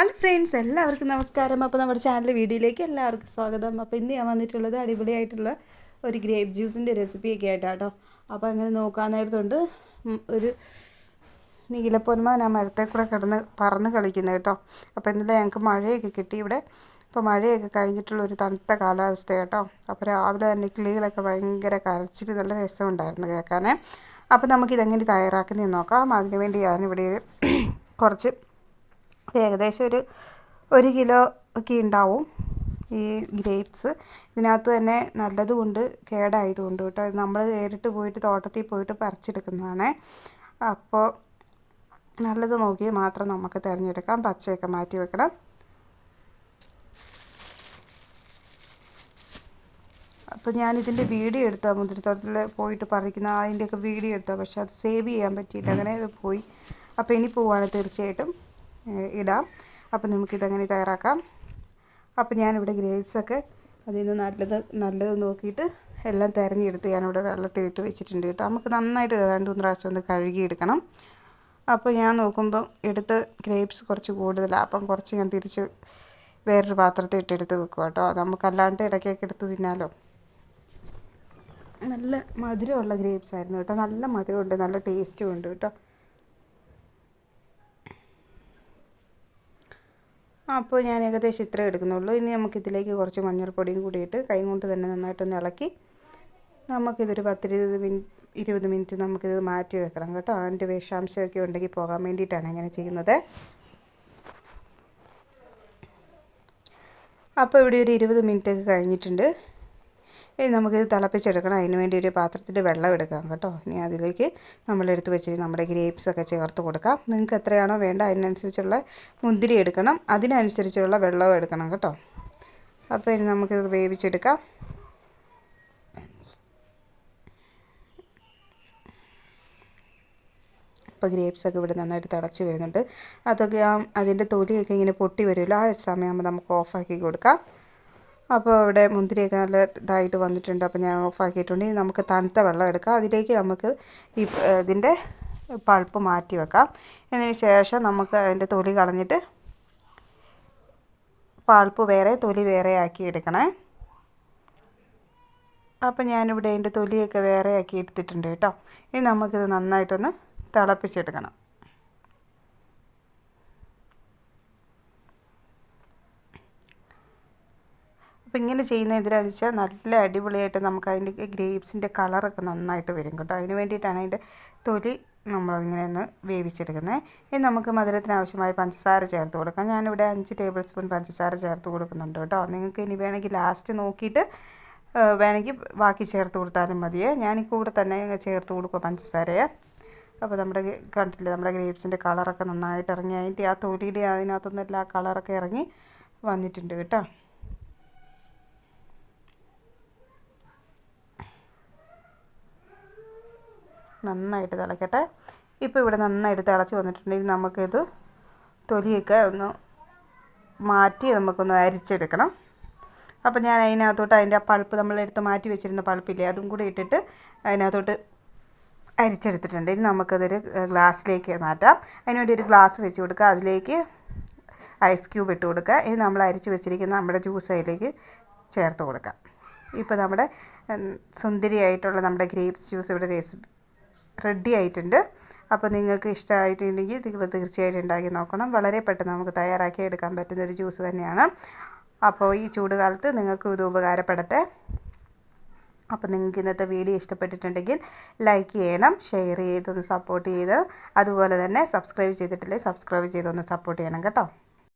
Hello friends എല്ലാവർക്കും നമസ്കാരം. അപ്പോൾ നമ്മുടെ ചാനൽ വീഡിയോയിലേക്ക് എല്ലാവർക്കും സ്വാഗതം. അപ്പോൾ ഇന്ന് ഞാൻ വന്നിട്ടുള്ളത് അടിപൊളിയായിട്ടുള്ള ഒരു ഗ്രേപ്പ് ജ്യൂസിന്റെ റെസിപ്പിയൊക്കെ ആയിട്ടാട്ടോ. അപ്പോൾ അങ്ങനെ നോക്കാൻ ഒരു നീലപ്പൊന്മ ഞാൻ മരത്തെ കൂടെ കിടന്ന് പറന്ന് കളിക്കുന്നത് കേട്ടോ. അപ്പോൾ ഇന്നലെ ഞങ്ങൾക്ക് മഴയൊക്കെ കിട്ടി ഇവിടെ. അപ്പോൾ മഴയൊക്കെ കഴിഞ്ഞിട്ടുള്ള ഒരു തണുത്ത കാലാവസ്ഥ കേട്ടോ. അപ്പോൾ രാവിലെ തന്നെ കിളികളൊക്കെ ഭയങ്കര കരച്ചിട്ട് നല്ല രസമുണ്ടായിരുന്നു കേൾക്കാനേ. അപ്പോൾ നമുക്കിതെങ്ങനെ തയ്യാറാക്കുന്നതെന്ന് നോക്കാം. അതിനുവേണ്ടി ഞാനിവിടെ കുറച്ച് ഏകദേശം ഒരു ഒരു കിലോ ഒക്കെ ഉണ്ടാവും ഈ ഗ്രേപ്സ്. ഇതിനകത്ത് തന്നെ നല്ലതുകൊണ്ട് കേടായതുകൊണ്ട് കേട്ടോ. നമ്മൾ നേരിട്ട് പോയിട്ട് തോട്ടത്തിൽ പോയിട്ട് പറിച്ചെടുക്കുന്നതാണ്. അപ്പോൾ നല്ലത് നോക്കി മാത്രം നമുക്ക് തിരഞ്ഞെടുക്കാം. പച്ചയൊക്കെ മാറ്റി വെക്കണം. അപ്പോൾ ഞാനിതിന്റെ വീഡിയോ എടുത്താൽ മുന്തിരിത്തോട്ടത്തിൽ പോയിട്ട് പറിക്കുന്ന അതിന്റെയൊക്കെ വീഡിയോ എടുത്താൽ പക്ഷേ അത് സേവ് ചെയ്യാൻ പറ്റിയിട്ട് അങ്ങനെ അത് പോയി. അപ്പോൾ ഇനി പോവാണ് തീർച്ചയായിട്ടും. ഇടാം. അപ്പോൾ നമുക്കിതങ്ങനെ തയ്യാറാക്കാം. അപ്പോൾ ഞാനിവിടെ ഗ്രേപ്സൊക്കെ അതിൽ നിന്ന് നല്ലത് നല്ലത് നോക്കിയിട്ട് എല്ലാം തിരഞ്ഞെടുത്ത് ഞാനിവിടെ വെള്ളത്തിൽ ഇട്ട് വെച്ചിട്ടുണ്ട് കേട്ടോ. നമുക്ക് നന്നായിട്ട് രണ്ട് മൂന്ന് പ്രാവശ്യം ഒന്ന് കഴുകിയെടുക്കണം. അപ്പോൾ ഞാൻ നോക്കുമ്പം എടുത്ത് ഗ്രേപ്സ് കുറച്ച് കൂടുതലാണ് അപ്പം കുറച്ച് ഞാൻ തിരിച്ച് വേറൊരു പാത്രത്തിൽ ഇട്ടെടുത്ത് വെക്കും കേട്ടോ. നമുക്കല്ലാണ്ട് ഇടയ്ക്കൊക്കെ എടുത്ത് തിന്നാലോ. നല്ല മധുരമുള്ള ഗ്രേപ്സ് ആയിരുന്നു കേട്ടോ. നല്ല മധുരമുണ്ട് നല്ല ടേസ്റ്റും ഉണ്ട് കേട്ടോ. അപ്പോൾ ഞാൻ ഏകദേശം ഇത്രേ എടുക്കുന്നുള്ളൂ. ഇനി നമുക്കിതിലേക്ക് കുറച്ച് മഞ്ഞൾപ്പൊടിയും കൂടിയിട്ട് കൈ കൊണ്ട് തന്നെ നന്നായിട്ടൊന്ന് ഇളക്കി നമുക്കിതൊരു പത്തിരുപത് മിനിറ്റ് ഇരുപത് മിനിറ്റ് നമുക്കിത് മാറ്റി വെക്കണം കേട്ടോ. അതിന്റെ വിഷാംശമൊക്കെ ഉണ്ടെങ്കിൽ പോകാൻ വേണ്ടിയിട്ടാണ് ഇങ്ങനെ ചെയ്യുന്നത്. അപ്പോൾ ഇവിടെ ഒരു ഇരുപത് മിനിറ്റ് ഒക്കെ കഴിഞ്ഞിട്ടുണ്ട്. ഇനി നമുക്കിത് തിളപ്പിച്ചെടുക്കണം. അതിന് വേണ്ടി ഒരു പാത്രത്തിൽ വെള്ളം എടുക്കാം കേട്ടോ. ഇനി അതിലേക്ക് നമ്മളെടുത്ത് വെച്ച് നമ്മുടെ ഗ്രേപ്സ് ഒക്കെ ചേർത്ത് കൊടുക്കാം. നിങ്ങൾക്ക് എത്രയാണോ വേണ്ട അതിനനുസരിച്ചുള്ള മുന്തിരി എടുക്കണം. അതിനനുസരിച്ചുള്ള വെള്ളവും എടുക്കണം കേട്ടോ. അപ്പോൾ ഇനി നമുക്കിത് വേവിച്ചെടുക്കാം. അപ്പോൾ ഗ്രേപ്സൊക്കെ ഇവിടെ നന്നായിട്ട് തിളച്ച് വരുന്നുണ്ട്. അതൊക്കെ ആ അതിന്റെ തൊലിയൊക്കെ ഇങ്ങനെ പൊട്ടി വരുമല്ലോ. ആ സമയമാകുമ്പോൾ നമുക്ക് ഓഫാക്കി കൊടുക്കാം. അപ്പോൾ ഇവിടെ മുന്തിരിയൊക്കെ നല്ല ഇതായിട്ട് വന്നിട്ടുണ്ട്. അപ്പോൾ ഞാൻ ഓഫാക്കിയിട്ടുണ്ട്. ഇനി നമുക്ക് തണുത്ത വെള്ളം എടുക്കാം. അതിലേക്ക് നമുക്ക് ഈ ഇതിന്റെ പൾപ്പ് മാറ്റി വെക്കാം. അതിന് ശേഷം നമുക്ക് അതിന്റെ തൊലി കളഞ്ഞിട്ട് പൾപ്പ് വേറെ തൊലി വേറെ ആക്കി എടുക്കണേ. അപ്പോൾ ഞാനിവിടെ അതിന്റെ തൊലിയൊക്കെ വേറെ ആക്കി എടുത്തിട്ടുണ്ട് കേട്ടോ. ഇനി നമുക്കിത് നന്നായിട്ടൊന്ന് തിളപ്പിച്ചെടുക്കണം. അപ്പോൾ ഇങ്ങനെ ചെയ്യുന്ന എന്തിനാണെന്ന് വെച്ചാൽ നല്ല അടിപൊളിയായിട്ട് നമുക്ക് അതിന്റെ ഗ്രേപ്സിന്റെ കളറൊക്കെ നന്നായിട്ട് വരും കേട്ടോ. അതിന് വേണ്ടിയിട്ടാണ് അതിന്റെ തൊലി നമ്മളിങ്ങനെ ഒന്ന് വേവിച്ചെടുക്കുന്നത്. ഇനി നമുക്ക് മധുരത്തിന് ആവശ്യമായ പഞ്ചസാര ചേർത്ത് കൊടുക്കാം. ഞാനിവിടെ അഞ്ച് ടേബിൾ സ്പൂൺ പഞ്ചസാര ചേർത്ത് കൊടുക്കുന്നുണ്ട് കേട്ടോ. നിങ്ങൾക്ക് ഇനി വേണമെങ്കിൽ ലാസ്റ്റ് നോക്കിയിട്ട് വേണമെങ്കിൽ ബാക്കി ചേർത്ത് കൊടുത്താലും മതിയേ. ഞാൻ കൂടെ തന്നെ ചേർത്ത് കൊടുക്കുക പഞ്ചസാരയെ. അപ്പോൾ നമ്മുടെ കണ്ടില്ലേ നമ്മുടെ ഗ്രേപ്സിന്റെ കളറൊക്കെ നന്നായിട്ട് ഇറങ്ങി. അതിന്റെ ആ തൊലിയുടെ അതിനകത്തുനിന്നെല്ലാം ആ കളറൊക്കെ ഇറങ്ങി വന്നിട്ടുണ്ട് കേട്ടോ. നന്നായിട്ട് തിളക്കട്ടെ. ഇപ്പോൾ ഇവിടെ നന്നായിട്ട് തിളച്ച് വന്നിട്ടുണ്ടെങ്കിൽ നമുക്കിത് തൊലിയൊക്കെ ഒന്ന് മാറ്റി നമുക്കൊന്ന് അരിച്ചെടുക്കണം. അപ്പോൾ ഞാൻ അതിനകത്തോട്ട് അതിന്റെ ആ പൾപ്പ് നമ്മളെടുത്ത് മാറ്റി വെച്ചിരുന്ന പൾപ്പില്ലേ അതും കൂടി ഇട്ടിട്ട് അതിനകത്തോട്ട് അരിച്ചെടുത്തിട്ടുണ്ട്. ഇനി നമുക്കതൊരു ഗ്ലാസ്സിലേക്ക് മാറ്റാം. അതിനുവേണ്ടി ഒരു ഗ്ലാസ് വെച്ച് കൊടുക്കുക. അതിലേക്ക് ഐസ് ക്യൂബ് ഇട്ട് കൊടുക്കുക. ഇനി നമ്മൾ അരിച്ച് വെച്ചിരിക്കുന്ന നമ്മുടെ ജ്യൂസ് അതിലേക്ക് ചേർത്ത് കൊടുക്കാം. ഇപ്പോൾ നമ്മുടെ സുന്ദരിയായിട്ടുള്ള നമ്മുടെ ഗ്രേപ്സ് ജ്യൂസ് ഇവിടെ റെഡി ആയിട്ടുണ്ട്. അപ്പോൾ നിങ്ങൾക്ക് ഇഷ്ടമായിട്ടുണ്ടെങ്കിൽ നിങ്ങൾ തീർച്ചയായിട്ടും ഉണ്ടാക്കി നോക്കണം. വളരെ പെട്ടെന്ന് നമുക്ക് തയ്യാറാക്കി എടുക്കാൻ പറ്റുന്ന ഒരു ജ്യൂസ് തന്നെയാണ്. അപ്പോൾ ഈ ചൂടുകാലത്ത് നിങ്ങൾക്ക് ഇത് ഉപകാരപ്പെടട്ടെ. അപ്പോൾ നിങ്ങൾക്ക് ഇന്നത്തെ വീഡിയോ ഇഷ്ടപ്പെട്ടിട്ടുണ്ടെങ്കിൽ ലൈക്ക് ചെയ്യണം ഷെയർ ചെയ്തൊന്ന് സപ്പോർട്ട് ചെയ്ത് അതുപോലെ തന്നെ സബ്സ്ക്രൈബ് ചെയ്തിട്ടില്ലേ സബ്സ്ക്രൈബ് ചെയ്തൊന്ന് സപ്പോർട്ട് ചെയ്യണം കേട്ടോ.